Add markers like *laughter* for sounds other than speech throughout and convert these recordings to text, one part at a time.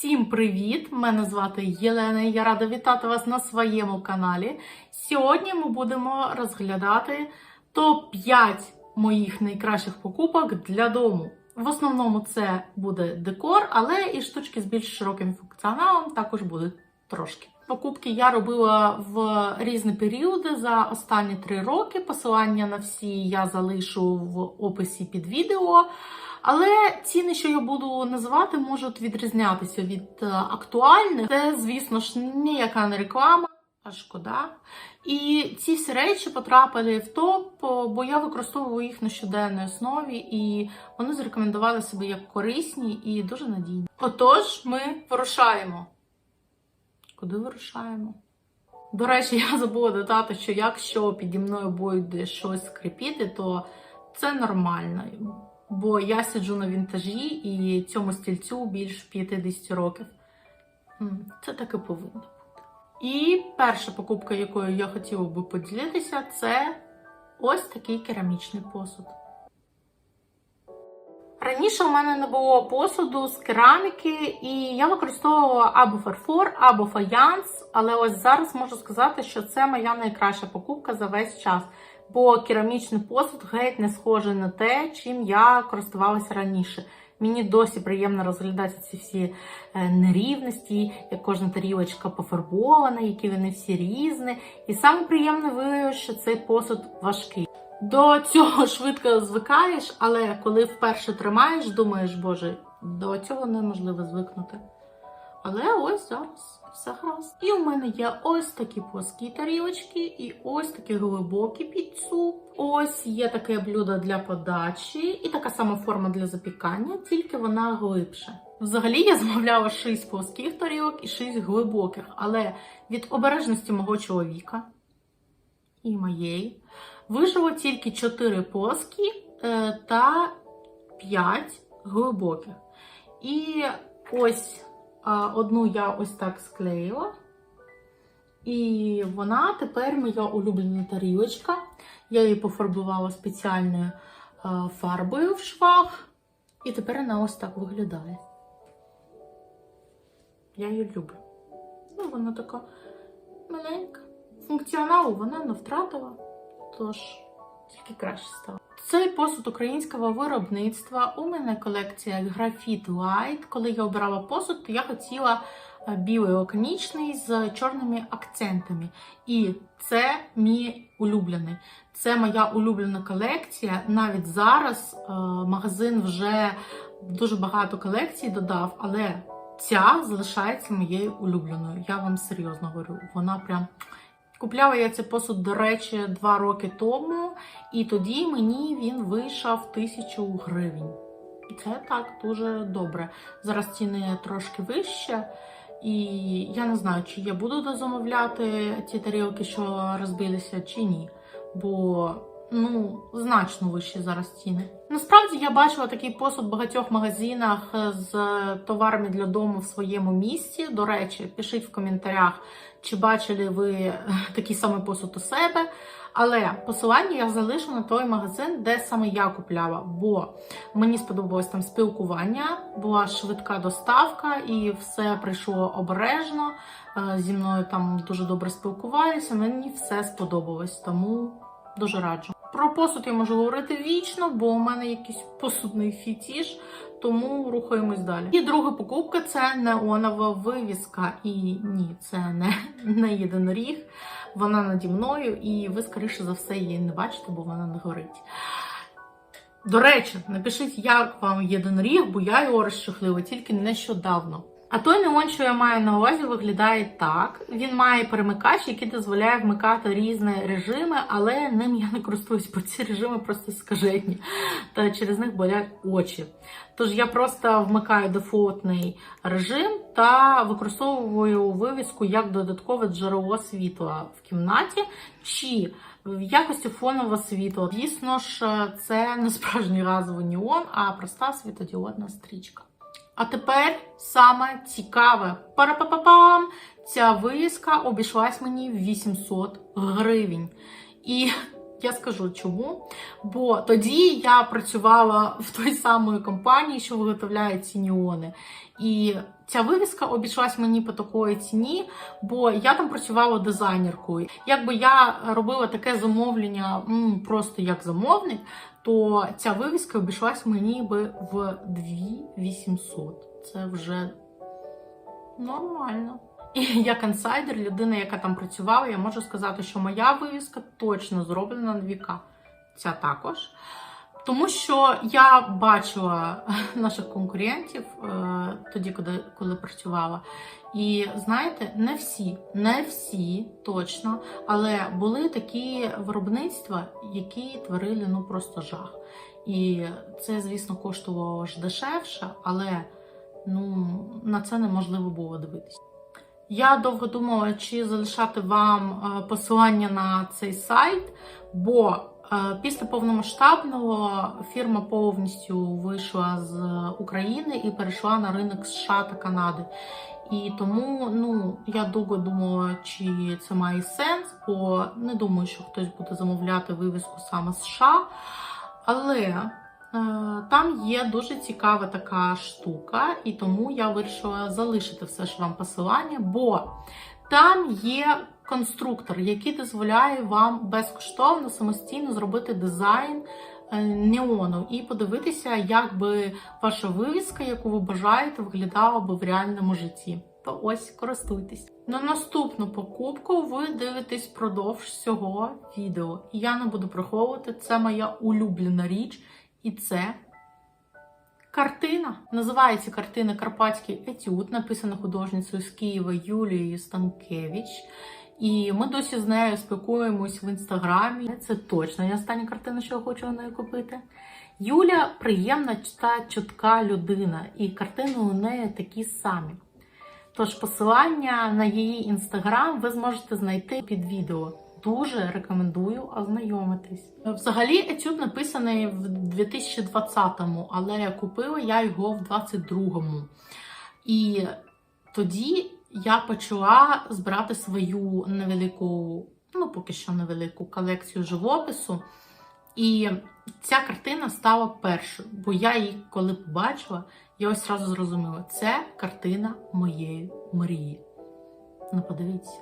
Всім привіт! Мене звати Єлена. і Я рада вітати вас на своєму каналі. Сьогодні ми будемо розглядати топ-5 моїх найкращих покупок для дому. В основному це буде декор, але і штучки з більш широким функціоналом також будуть трошки. Покупки я робила в різні періоди за останні три роки. Посилання на всі я залишу в описі під відео. Але ціни, що я буду називати, можуть відрізнятися від е, актуальних. Це, звісно ж, ніяка не реклама, а шкода. І ці всі речі потрапили в топ, бо я використовую їх на щоденній основі, і вони зарекомендували себе як корисні і дуже надійні. Отож, ми вирушаємо. Куди вирушаємо? До речі, я забула додати, що якщо піді мною буде щось скрипіти, то це нормально. Бо я сиджу на вінтажі і цьому стільцю більш 50 років. Це так і повинно бути. І перша покупка, якою я хотіла би поділитися, це ось такий керамічний посуд. Раніше у мене не було посуду з кераміки, і я використовувала або фарфор, або фаянс. Але ось зараз можу сказати, що це моя найкраща покупка за весь час. Бо керамічний посуд геть не схожий на те, чим я користувалася раніше. Мені досі приємно розглядати ці всі е, нерівності, як кожна тарілочка пофарбована, які вони всі різні. І саме що цей посуд важкий. До цього швидко звикаєш, але коли вперше тримаєш, думаєш, боже, до цього неможливо звикнути. Але ось зараз все гаразд. І у мене є ось такі плоскі тарілочки, і ось такі глибокі під суп. Ось є таке блюдо для подачі, і така сама форма для запікання, тільки вона глибша. Взагалі я замовляла 6 плоских тарілок і 6 глибоких, але від обережності мого чоловіка і моєї вижило тільки 4 плоскі е, та 5 глибоких. І ось одну я ось так склеїла. І вона тепер моя улюблена тарілочка. Я її пофарбувала спеціальною фарбою в швах. І тепер вона ось так виглядає. Я її люблю. Ну, вона така маленька. Функціоналу вона не втратила, тож тільки краще стало. Цей посуд українського виробництва. У мене колекція Graphite Light. Коли я обирала посуд, то я хотіла е, білий лаконічний з чорними акцентами. І це мій улюблений. Це моя улюблена колекція. Навіть зараз е, магазин вже дуже багато колекцій додав, але ця залишається моєю улюбленою. Я вам серйозно говорю. Вона прям. Купляла я цей посуд, до речі, два роки тому, і тоді мені він вийшов тисячу гривень. Це так дуже добре. Зараз ціни трошки вище, і я не знаю, чи я буду дозамовляти ті тарілки, що розбилися, чи ні. Бо ну, значно вищі зараз ціни. Насправді я бачила такий посуд в багатьох магазинах з товарами для дому в своєму місті. До речі, пишіть в коментарях, чи бачили ви такий самий посуд у себе. Але посилання я залишу на той магазин, де саме я купляла, бо мені сподобалось там спілкування, була швидка доставка, і все прийшло обережно. Е, Зі мною там дуже добре спілкувалися. Мені все сподобалось, тому дуже раджу. Про посуд я можу говорити вічно, бо у мене якийсь посудний фітіш, тому рухаємось далі. І друга покупка це неонова вивіска. І ні, це не, не єдиноріг. Вона наді мною, і ви, скоріше за все, її не бачите, бо вона не горить. До речі, напишіть, як вам єдиноріг, бо я його розчухлила тільки нещодавно. А той неон, що я маю на увазі, виглядає так. Він має перемикач, який дозволяє вмикати різні режими, але ним я не користуюсь, бо ці режими просто скажені. Та через них болять очі. Тож я просто вмикаю дефолтний режим та використовую вивіску як додаткове джерело світла в кімнаті чи в якості фонового світла. Дійсно ж, це не справжній газовий неон, а проста світодіодна стрічка. А тепер саме цікаве. Пара-па-па-пам! Ця вивіска обійшлась мені в 800 гривень. І *laughs* Я скажу чому. Бо тоді я працювала в той самої компанії, що виготовляє ці неони. І ця вивіска обійшлась мені по такої ціні, бо я там працювала дизайнеркою. Якби я робила таке замовлення просто як замовник, то ця вивіска обійшлась мені би в 2800. Це вже нормально. І як інсайдер, людина, яка там працювала, я можу сказати, що моя вивіска точно зроблена на віка. Ця також. Тому що я бачила *laughs* наших конкурентів е, тоді, коли, коли працювала. І знаєте, не всі, не всі точно, але були такі виробництва, які творили ну просто жах. І це, звісно, коштувало ж дешевше, але ну, на це неможливо було дивитися. Я довго думала, чи залишати вам е, посилання на цей сайт, бо після повномасштабного фірма повністю вийшла з України і перейшла на ринок США та Канади. І тому ну, я довго думала, чи це має сенс, бо не думаю, що хтось буде замовляти вивіску саме з США. Але е, там є дуже цікава така штука, і тому я вирішила залишити все ж вам посилання, бо там є конструктор, який дозволяє вам безкоштовно самостійно зробити дизайн е, неону і подивитися, як би ваша вивіска, яку ви бажаєте, виглядала би в реальному житті. То ось користуйтесь. На наступну покупку ви дивитесь впродовж цього відео. Я не буду приховувати, це моя улюблена річ, і це картина. Називається картина Карпатський етюд, написана художницею з Києва Юлією Станкевич. І ми досі з нею спілкуємось в інстаграмі. Це точно не остання картина, що я хочу у неї купити. Юля приємна та чутка людина, і картини у неї такі самі. Тож посилання на її інстаграм ви зможете знайти під відео. Дуже рекомендую ознайомитись. Взагалі, етюд написаний в 2020-му, але купила я його в 22-му. І тоді я почала збирати свою невелику, ну поки що невелику колекцію живопису. І ця картина стала першою, бо я її коли побачила, я ось одразу зрозуміла, це картина моєї мрії. Ну, подивіться.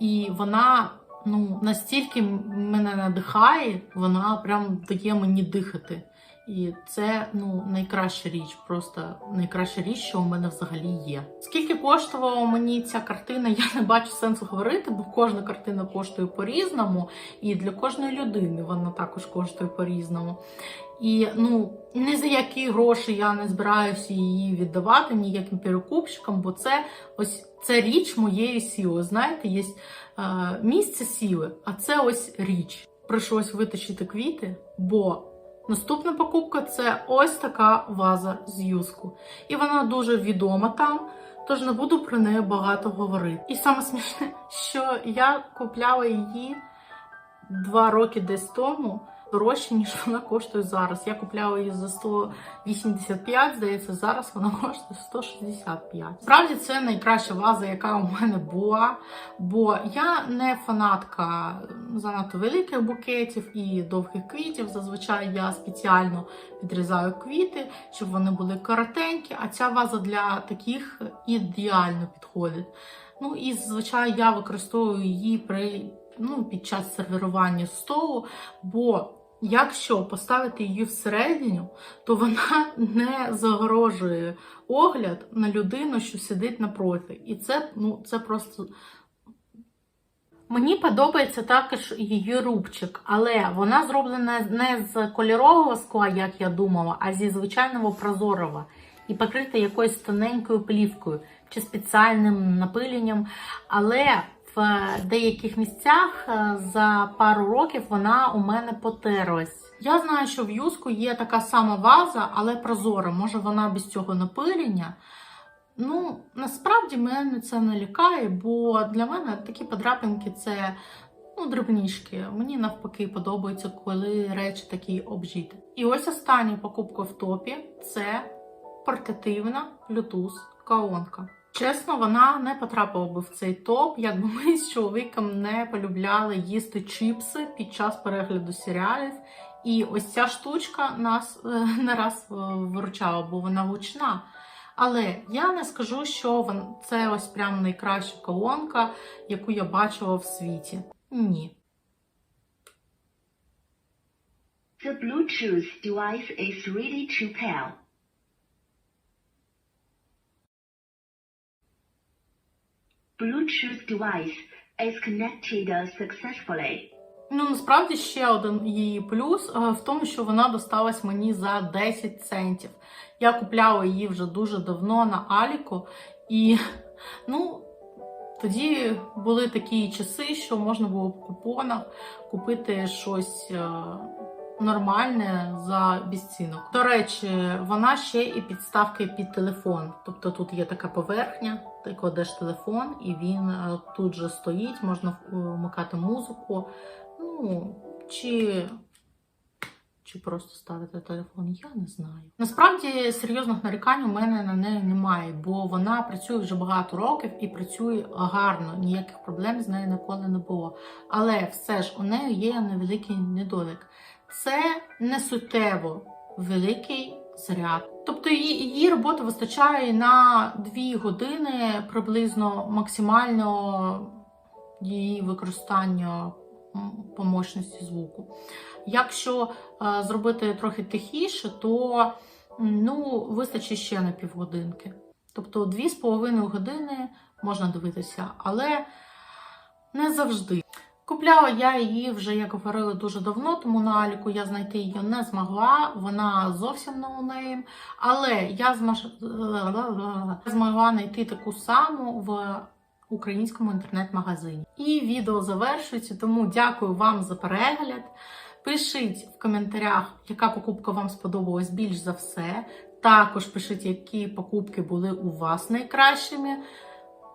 І вона ну, настільки мене надихає, вона прям дає мені дихати. І це ну, найкраща річ, просто найкраща річ, що у мене взагалі є. Скільки коштувала мені ця картина, я не бачу сенсу говорити, бо кожна картина коштує по-різному, і для кожної людини вона також коштує по-різному. І ну, ні за які гроші я не збираюся її віддавати ніяким перекупщикам, бо це ось це річ моєї сили. Знаєте, є е, місце сили, а це ось річ. Прийшлось витащити квіти, бо наступна покупка це ось така ваза з юску. І вона дуже відома там. Тож не буду про неї багато говорити. І саме смішне, що я купляла її два роки десь тому дорожче, ніж вона коштує зараз. Я купляла її за 185, здається, зараз вона коштує 165. Справді це найкраща ваза, яка у мене була. Бо я не фанатка занадто великих букетів і довгих квітів. Зазвичай я спеціально відрізаю квіти, щоб вони були коротенькі, а ця ваза для таких ідеально підходить. Ну і зазвичай я використовую її при ну, під час сервірування столу, бо якщо поставити її всередину, то вона *laughs* не загрожує огляд на людину, що сидить напроти. І це, ну, це просто. Мені подобається також її рубчик, але вона зроблена не з кольорового скла, як я думала, а зі звичайного прозорого. І покрита якоюсь тоненькою плівкою чи спеціальним напиленням. Але в деяких місцях е, за пару років вона у мене потерлась. Я знаю, що в юску є така сама ваза, але прозора. Може вона без цього напилення. Ну, насправді мене це не лякає, бо для мене такі подрапинки це ну, дрібнішки. Мені навпаки подобається, коли речі такі обжіти. І ось остання покупка в топі це портативна Bluetooth колонка. Чесно, вона не потрапила би в цей топ, якби ми з чоловіком не полюбляли їсти чіпси під час перегляду серіалів. І ось ця штучка нас е, не раз е, виручала, бо вона гучна. Але я не скажу, що це ось прям найкраща колонка, яку я бачила в світі. Ні. The Bluetooth device is ready to pair. Bluetooth device is connected successfully. Ну, насправді ще один її плюс е, в тому, що вона досталась мені за 10 центів. Я купляла її вже дуже давно на Аліку, і ну, тоді були такі часи, що можна було в купонах купити щось е, нормальне за безцінок. До речі, вона ще і підставка під телефон. Тобто тут є така поверхня, ти кладеш телефон, і він е, тут же стоїть, можна е, вмикати музику. Ну, чи, чи просто ставити телефон, я не знаю. Насправді серйозних нарікань у мене на неї немає, бо вона працює вже багато років і працює гарно. Ніяких проблем з нею ніколи не було. Але все ж у неї є невеликий недолік. Це не суттєво великий заряд. Тобто її, її роботи вистачає на 2 години приблизно максимально її використання по мощності звуку. Якщо е, зробити трохи тихіше, то ну, вистачить ще на півгодинки. Тобто 2,5 години можна дивитися, але не завжди. Купляла я її вже, як говорили, дуже давно, тому на Аліку я знайти її не змогла. Вона зовсім ноунейм. Але я змож... змогла знайти таку саму в українському інтернет-магазині. І відео завершується, тому дякую вам за перегляд. Пишіть в коментарях, яка покупка вам сподобалась більш за все. Також пишіть, які покупки були у вас найкращими.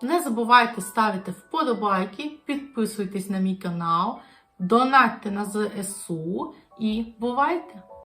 Не забувайте ставити вподобайки, підписуйтесь на мій канал, донатьте на ЗСУ і бувайте!